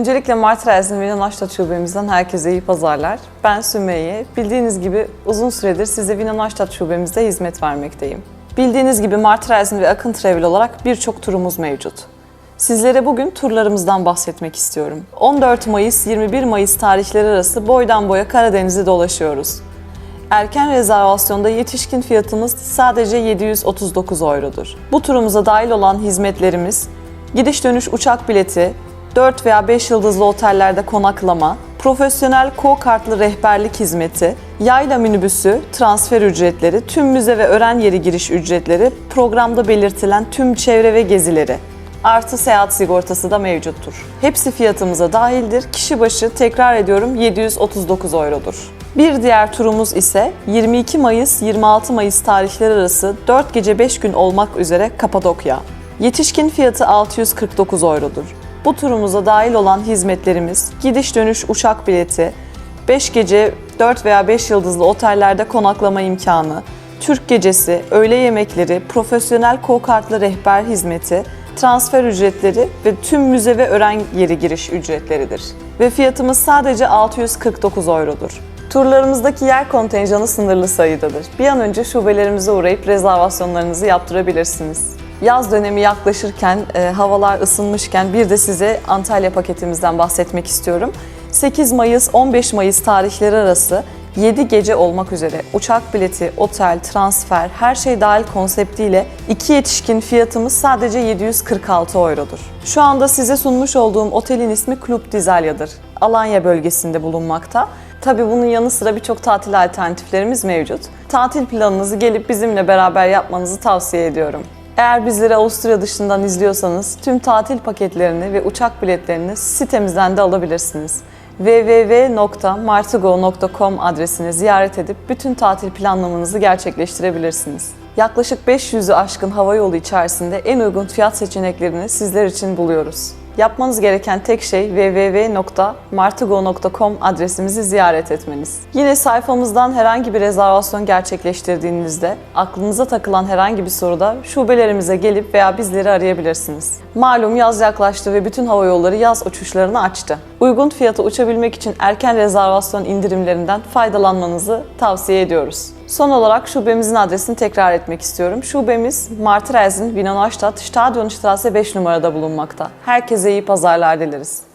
Öncelikle Martreis'in ve Naştat şubemizden herkese iyi pazarlar. Ben Sümeyye. Bildiğiniz gibi uzun süredir size Vina Naştat şubemizde hizmet vermekteyim. Bildiğiniz gibi Martreis'in ve Akın Travel olarak birçok turumuz mevcut. Sizlere bugün turlarımızdan bahsetmek istiyorum. 14 Mayıs 21 Mayıs tarihleri arası boydan boya Karadeniz'i dolaşıyoruz. Erken rezervasyonda yetişkin fiyatımız sadece 739 eurodur. Bu turumuza dahil olan hizmetlerimiz gidiş dönüş uçak bileti, 4 veya 5 yıldızlı otellerde konaklama, profesyonel ko-kartlı rehberlik hizmeti, yayla minibüsü, transfer ücretleri, tüm müze ve öğren yeri giriş ücretleri, programda belirtilen tüm çevre ve gezileri, artı seyahat sigortası da mevcuttur. Hepsi fiyatımıza dahildir. Kişi başı tekrar ediyorum 739 eurodur. Bir diğer turumuz ise 22 Mayıs 26 Mayıs tarihleri arası 4 gece 5 gün olmak üzere Kapadokya. Yetişkin fiyatı 649 eurodur. Bu turumuza dahil olan hizmetlerimiz gidiş dönüş uçak bileti, 5 gece 4 veya 5 yıldızlı otellerde konaklama imkanı, Türk gecesi, öğle yemekleri, profesyonel ko-kartlı rehber hizmeti, transfer ücretleri ve tüm müze ve öğren yeri giriş ücretleridir. Ve fiyatımız sadece 649 eurodur. Turlarımızdaki yer kontenjanı sınırlı sayıdadır. Bir an önce şubelerimize uğrayıp rezervasyonlarınızı yaptırabilirsiniz. Yaz dönemi yaklaşırken, e, havalar ısınmışken bir de size Antalya paketimizden bahsetmek istiyorum. 8 Mayıs 15 Mayıs tarihleri arası 7 gece olmak üzere uçak bileti, otel, transfer, her şey dahil konseptiyle iki yetişkin fiyatımız sadece 746 eurodur. Şu anda size sunmuş olduğum otelin ismi Club Dizelya'dır. Alanya bölgesinde bulunmakta. Tabii bunun yanı sıra birçok tatil alternatiflerimiz mevcut. Tatil planınızı gelip bizimle beraber yapmanızı tavsiye ediyorum. Eğer bizleri Avusturya dışından izliyorsanız tüm tatil paketlerini ve uçak biletlerini sitemizden de alabilirsiniz www.martigo.com adresini ziyaret edip bütün tatil planlamanızı gerçekleştirebilirsiniz. Yaklaşık 500'ü aşkın havayolu içerisinde en uygun fiyat seçeneklerini sizler için buluyoruz. Yapmanız gereken tek şey www.martigo.com adresimizi ziyaret etmeniz. Yine sayfamızdan herhangi bir rezervasyon gerçekleştirdiğinizde aklınıza takılan herhangi bir soruda şubelerimize gelip veya bizleri arayabilirsiniz. Malum yaz yaklaştı ve bütün hava yolları yaz uçuşlarını açtı. Uygun fiyata uçabilmek için erken rezervasyon indirimlerinden faydalanmanızı tavsiye ediyoruz. Son olarak şubemizin adresini tekrar etmek istiyorum. Şubemiz Martreisen, Wiener Neustadt, Stadionstraße 5 numarada bulunmakta. Herkese iyi pazarlar dileriz.